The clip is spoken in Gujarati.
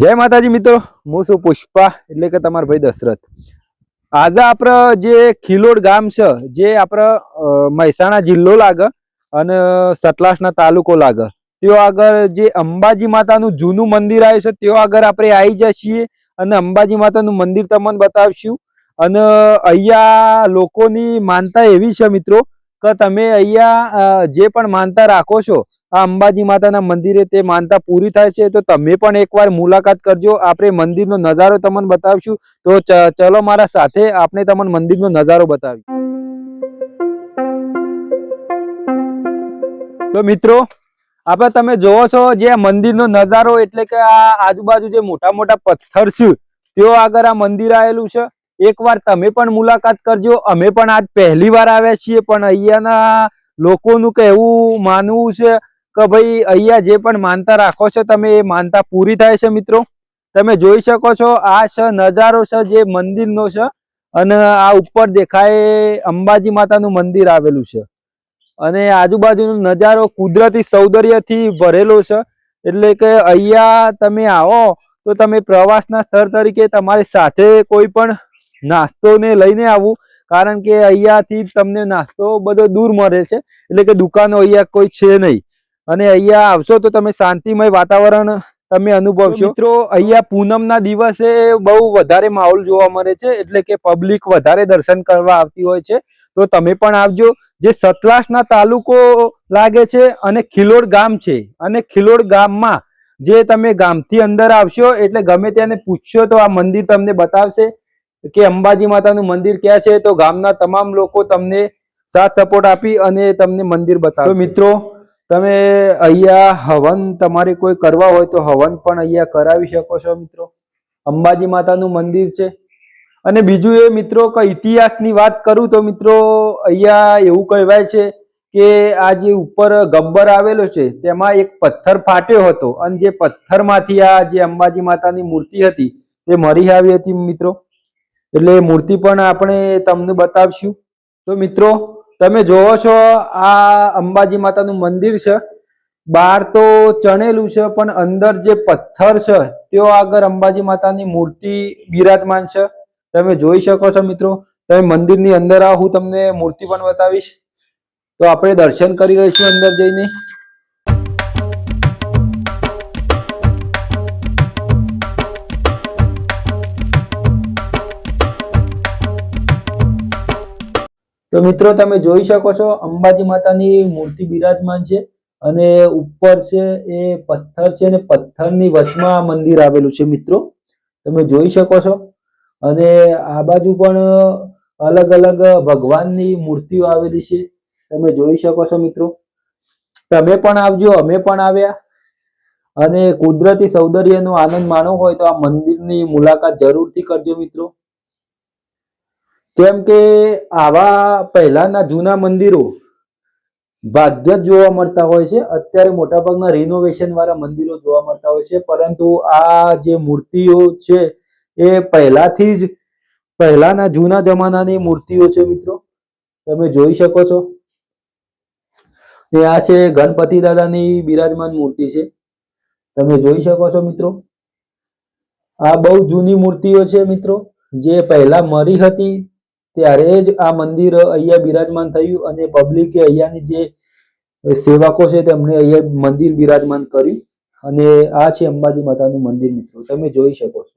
જય માતાજી મિત્રો, હું છું પુષ્પા, એટલે કે તમારો ભાઈ દશરથ. આજે આપણે જે ખીલોડ ગામ છે, જે આપણે મહેસાણા જિલ્લો લાગે અને સતલાસના તાલુકો લાગે તેઓ આગળ જે અંબાજી માતાનું જૂનું મંદિર આવ્યું છે તેઓ આગળ આપણે આવી જાય અને અંબાજી માતાનું મંદિર તમને બતાવશું. અને અહીંયા લોકોની માનતા એવી છે મિત્રો, કે તમે અહીંયા જે પણ માનતા રાખો છો આ અંબાજી માતાના મંદિરે તે માનતા પૂરી થાય છે. તો તમે પણ એકવાર મુલાકાત કરજો. આપણે મંદિરનો નજારો તમને બતાવશું. તો ચલો મારા સાથે આપણે તમને મંદિરનો નજારો બતાવી તો મિત્રો, આપણે તમે જોવો છો જે મંદિરનો નજારો એટલે કે આ આજુબાજુ જે મોટા મોટા પથ્થર છે, તેઓ આગળ આ મંદિર આવેલું છે. એકવાર તમે પણ મુલાકાત કરજો. અમે પણ આજ પહેલી વાર આવ્યા છીએ, પણ અહીંયાના લોકોનું કહેવું, માનવું છે. કે ભાઈ અહીંયા જે પણ માનતા રાખો છો તમે, એ માનતા પૂરી થાય છે મિત્રો. તમે જોઈ શકો છો, આ છે નજારો છે જે મંદિરનો છે અને આ ઉપર દેખાય અંબાજી માતાનું મંદિર આવેલું છે. અને આજુબાજુનો નજારો કુદરતી સૌંદર્યથી ભરેલો છે એટલે કે અહીંયા તમે આવો તો તમે પ્રવાસના સ્થળ તરીકે તમારી સાથે કોઈ પણ નાસ્તોને લઈને આવવું કારણ કે અહીંયાથી તમને નાસ્તો બધો દૂર મળે છે. એટલે કે દુકાનો અહીંયા કોઈ છે નહીં. અને અહીંયા આવશો તો તમે શાંતિમય વાતાવરણ તમે અનુભવશો. મિત્રો અહીંયા પૂનમના દિવસે બહુ વધારે માહોલ જોવા મળે છે એટલે કે પબ્લિક વધારે દર્શન કરવા આવતી હોય છે. તો તમે પણ આવજો. જે સતલાસના તાલુકો લાગે છે અને ખિલોડ ગામ છે અને ખિલોડ ગામમાં જે તમે ગામથી અંદર આવશો એટલે ગમે તેને પૂછશો તો આ મંદિર તમને બતાવશે કે અંબાજી માતાનું મંદિર ક્યાં છે તો ગામના તમામ લોકો તમને સાથ સપોર્ટ આપી અને તમને મંદિર બતાવશે. મિત્રો તમે અહીંયા હવન તમારે કોઈ કરવા હોય તો હવન પણ અહીંયા કરાવી શકો છો મિત્રો. અંબાજી માતાનું મંદિર છે. અને બીજું એ મિત્રો કે ઇતિહાસની વાત કરું તો મિત્રો અહીંયા એવું કહેવાય છે કે આ જે ઉપર ગબ્બર આવેલો છે તેમાં એક પથ્થર ફાટ્યો હતો. અને જે પથ્થરમાંથી આ જે અંબાજી માતાની મૂર્તિ હતી તે મરી આવી હતી મિત્રો. એટલે મૂર્તિ પણ આપણે તમને બતાવશું. તો મિત્રો તમે જોવો છો, આ અંબાજી માતાનું મંદિર છે. બહાર તો ચણેલું છે, પણ અંદર જે પથ્થર છે, તેઓ આગળ અંબાજી માતાની મૂર્તિ બિરાજમાન છે. તમે જોઈ શકો છો મિત્રો, તમે મંદિરની અંદર આવો તમને મૂર્તિ પણ બતાવીશ. તો આપણે દર્શન કરી રહીશું અંદર જઈને. તો મિત્રો તમે જોઈ શકો છો, અંબાજી માતાની મૂર્તિ બિરાજમાન છે અને ઉપર છે એ પથ્થર છે અને પથ્થરની વચમાં આ મંદિર આવેલું છે મિત્રો. તમે જોઈ શકો છો. અને આ બાજુ પણ અલગ અલગ ભગવાનની મૂર્તિઓ આવેલી છે. તમે જોઈ શકો છો મિત્રો. તમે પણ આવજો, અમે પણ આવ્યા. અને કુદરતી સૌંદર્યનો આનંદ માણવો હોય તો આ મંદિરની મુલાકાત જરૂરથી કરજો મિત્રો. કેમ કે આવા પહેલાના જૂના મંદિરો ભાગ્ય જ જોવા મળતા હોય છે. અત્યારે મોટાભાગના રિનોવેશન વાળા મંદિરો જોવા મળતા હોય છે. પરંતુ આ જે મૂર્તિઓ છે એ પહેલાથી જ, પહેલાના જૂના જમાનાની મૂર્તિઓ છે મિત્રો. તમે જોઈ શકો છો. એ આ છે ગણપતિ દાદાની બિરાજમાન મૂર્તિ છે. તમે જોઈ શકો છો મિત્રો. આ બહુ જૂની મૂર્તિઓ છે મિત્રો. જે પહેલા મરી હતી ત્યારે જ આ મંદિર અહીંયા બિરાજમાન થયું અને પબ્લિકે અહીંયાની જે સેવકો છે તેમણે અહીંયા મંદિર બિરાજમાન કર્યું. અને આ છે અંબાજી માતાનું મંદિર મિત્રો, તમે જોઈ શકો છો.